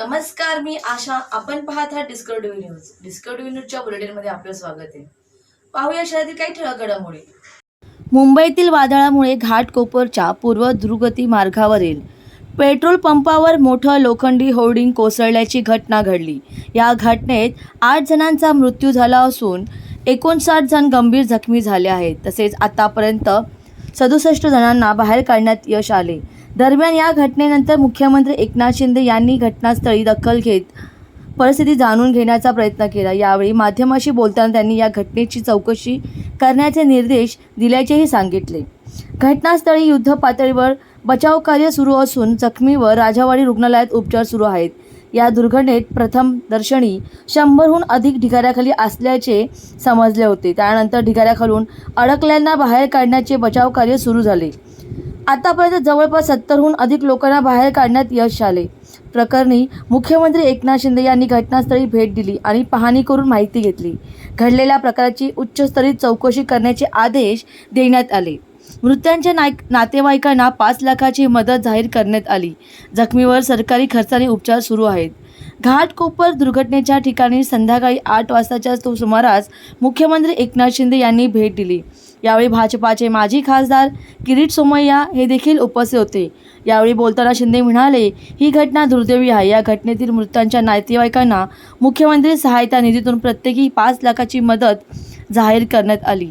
नमस्कार मी आशा. आपण पाहत आहात डिस्कवरी न्यूज डिस्कवरी न्यूजच्या बुलेटिनमध्ये आपलं स्वागत आहे. पाहूया शहरातील काही ठळक घडामोडी मुंबईतील वादळामुळे घाटकोपरच्या पूर्व दुर्गती मार्गावरील पेट्रोल पंपावर मोठं लोखंडी होर्डिंग कोसळल्याची घटना घडली. या घटनेत आठ जणांचा मृत्यू झाला असून एकोणसाठ जण गंभीर जखमी झाले आहेत. तसेच आतापर्यंत सदुसष्ट जणांना बाहेर काढण्यात यश आले. दरम्यान या घटनेनंतर मुख्यमंत्री एकनाथ शिंदे यांनी घटनास्थळी दखल घेत परिस्थिती जाणून घेण्याचा प्रयत्न केला. यावेळी माध्यमाशी बोलताना त्यांनी या घटनेची चौकशी करण्याचे निर्देश दिल्याचेही सांगितले. घटनास्थळी युद्ध पातळीवर बचाव कार्य सुरू असून जखमीवर राजावाडी रुग्णालयात उपचार सुरू आहेत. या दुर्घटनेत प्रथम दर्शनी शंभरहून अधिक ढिगाऱ्याखाली असल्याचे समजले होते. त्यानंतर ढिगाऱ्याखालून अडकल्यांना बाहेर काढण्याचे बचाव कार्य सुरू झाले. आतापर्यंत जवळपास सत्तरहून अधिक लोकांना बाहेर काढण्यात यश आले. प्रकरणी मुख्यमंत्री एकनाथ शिंदे यांनी घटनास्थळी भेट दिली आणि पाहणी करून माहिती घेतली. घडलेल्या प्रकाराची उच्चस्तरीय चौकशी करण्याचे आदेश देण्यात आले. मृत्यांच्या नाय नातेवाईकांना पाच लाखाची मदत जाहीर करण्यात आली. जखमीवर सरकारी खर्चाने उपचार सुरू आहेत. घाटकोपर दुर्घटनेच्या ठिकाणी संध्याकाळी आठ वाजताच्या तो सुमारास मुख्यमंत्री एकनाथ शिंदे यांनी भेट दिली. यावेळी भाजपाचे माजी खासदार किरीट सोमय्या हे देखील उपस्थित होते. यावेळी बोलताना शिंदे म्हणाले ही घटना दुर्दैवी आहे. या घटनेतील मृतांच्या नातेवाईकांना मुख्यमंत्री सहायता निधीतून प्रत्येकी पाच लाखाची मदत जाहीर करण्यात आली.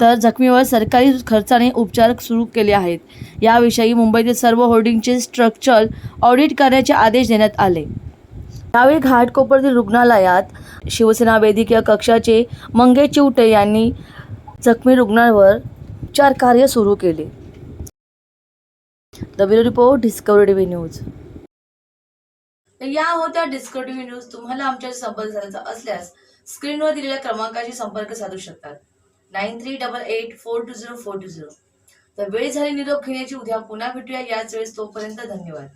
तर जखमीवर सरकारी खर्चाने उपचार सुरू केले आहेत. याविषयी मुंबईतील सर्व होर्डिंगचे स्ट्रक्चर ऑडिट करण्याचे आदेश देण्यात आले. यावेळी घाटकोपरतील रुग्णालयात शिवसेना वैद्यकीय कक्षाचे मंगे चिवटे यांनी जखमी रुग्णांवर उपचार कार्य सुरू केले. The bureau report discovery TV news. या होत्या डिस्कवरी टीव्ही न्यूज तुम्हाला आमच्या संपर्क साधायचा असल्यास स्क्रीनवर दिलेल्या क्रमांकाशी संपर्क साधू शकतात. Nine three double eight four two zero four two zero. तर वेळ झाली निरोप घेण्याची उद्या पुन्हा भेटूया. याच वेळेस तोपर्यंत धन्यवाद.